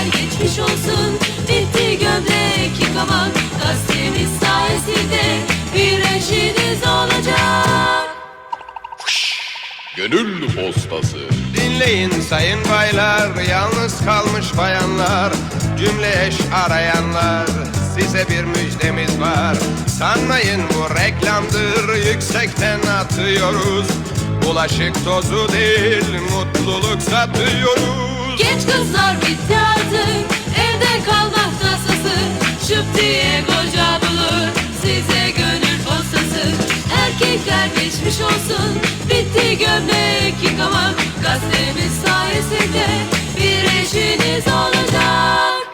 günler geçmiş olsun. Bitti gömlek yıkamak Gazetemiz sayesinde bir eşiniz olacak. Gönül postası. Dinleyin sayın baylar Yalnız kalmış bayanlar Cümle eş arayanlar Size bir müjdemiz var. Sanmayın bu reklamdır Yüksekten atıyoruz. Bulaşık tozu değil, mutluluk satıyoruz. Genç kızlar bitti artık Evde kalmak tasası Şıp diye koca bulur Size gönül postası Erkekler geçmiş olsun Bitti gömlek yıkamak Gazetemiz sayesinde Bir eşiniz olacak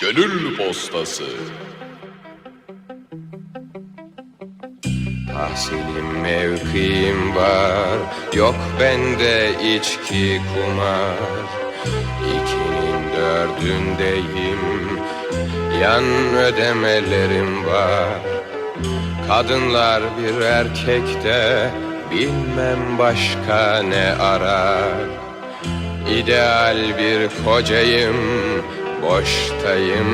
Gönül postası. Tahsilim mevkiim var. Yok bende içki kumar. İkinin dördündeyim. Yan ödemelerim var. Kadınlar bir erkekte Bilmem başka ne arar. İdeal bir kocayım Boştayım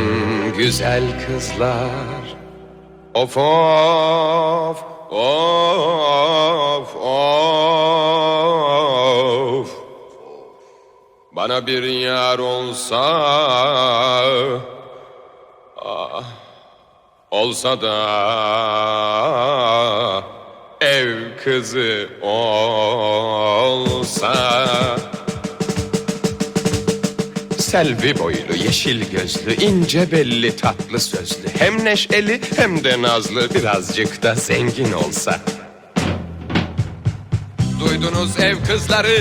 güzel kızlar. Of of of of. Bana bir yar olsa ah, Olsa da Ev kızı olsa Selvi boylu, yeşil gözlü, ince belli, tatlı sözlü. Hem neşeli hem de nazlı, birazcık da zengin olsa. Duydunuz ev kızları,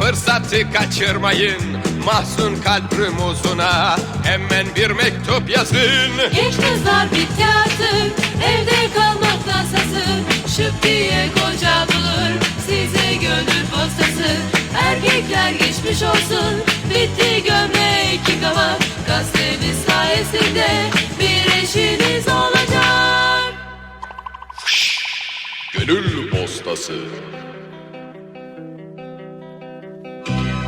fırsatı kaçırmayın. Mahzun kalp rumuzuna hemen bir mektup yazın. Genç kızlar bitti artık Evde kalmak tasası Şıp diye koca bulur Size gönül postası Erkekler geçmiş olsun Bitti gömlek yıkamak Gazetemiz sayesinde Bir eşiniz olacak Gönül postası.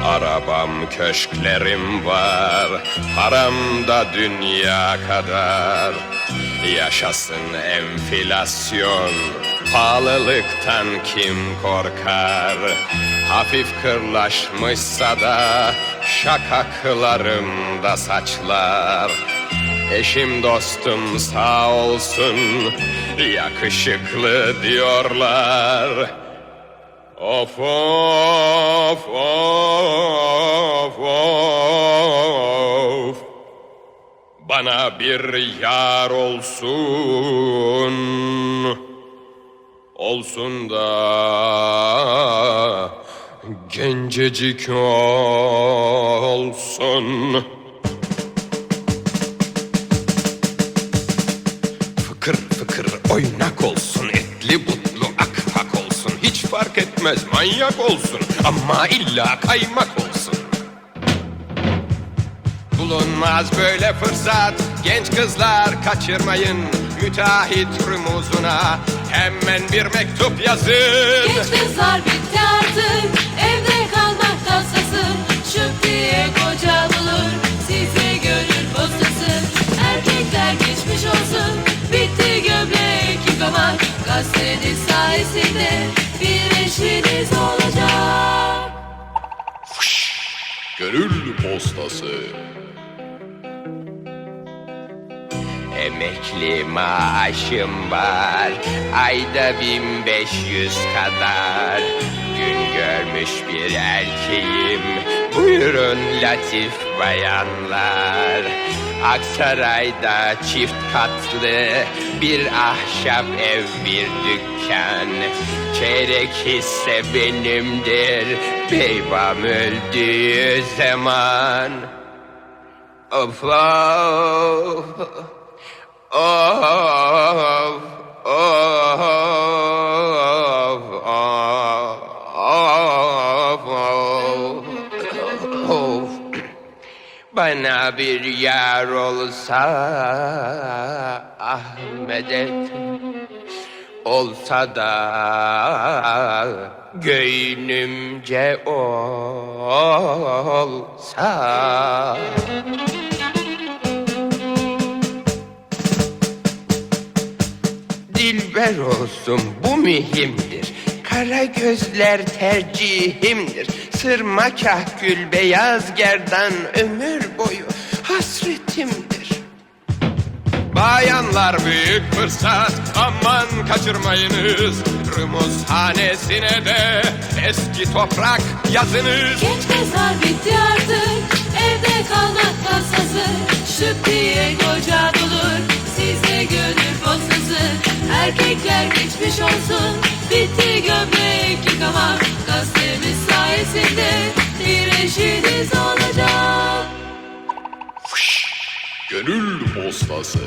Arabam köşklerim var Param da dünya kadar Yaşasın enflasyon Pahalılıktan kim korkar? Hafif kırlaşmışsa da Şakaklarımda saçlar. Eşim dostum sağ olsun Yakışıklı diyorlar. Of of of of. Bana bir yar olsun Olsun da Gencecik olsun. Fıkır fıkır oynak olsun Etli butlu akpak olsun. Hiç fark etmez manyak olsun Ama illa kaymak olsun. Bulunmaz böyle fırsat Genç kızlar kaçırmayın. Müteahhit rumuzuna Hemen bir mektup yazın. Genç kızlar bitti artık Evde kalmak tasası Şıp diye koca bulur Size gönül postası. Erkekler geçmiş olsun Bitti gömlek yıkamak. Gazeteniz sayesinde Bir eşiniz olacak. Gönül postası. Emekli maaşım var Ayda 1500 kadar. Gün görmüş bir erkeğim Buyurun latif bayanlar. Aksaray'da çift katlı Bir ahşap ev bir dükkan. Çeyrek hisse benimdir Beybam öldüğü zaman. Of of Bana bir yar olsa ah medet Olsa da göynümce olsa Dilber olsun bu mühimdir. Kara gözler tercihimdir. Sırma kahkül beyaz gerdan ömür boyu hasretimdir. Bayanlar büyük fırsat aman kaçırmayınız. Rumuzhanesine de eski toprak yazınız. Genç kızlar bitti artık. Evde kalmak tasası Şıp diye koca bulur geçmiş olsun. Bitti gömlek yıkama. Gazetemiz sayesinde Bir eşiniz olacak Gönül postası.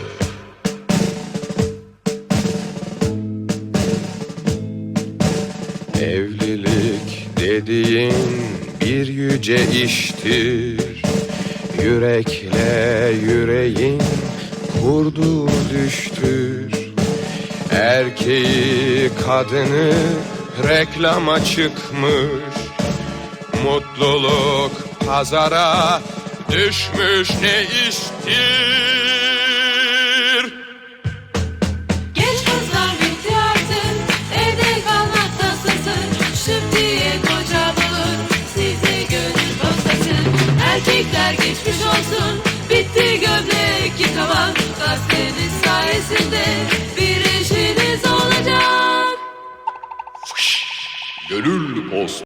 Evlilik dediğin bir yüce iştir. Yürekle yüreğin kurduğu düştür Erkeği kadını reklama çıkmış Mutluluk pazara düşmüş ne iştir? Genç kızlar bitti artık Evde kalmak tasası Şıp diye koca bulur Size gönül postası Erkekler geçmiş olsun Bitti gömlek yıkama Gazeteniz sayesinde Gönül postası.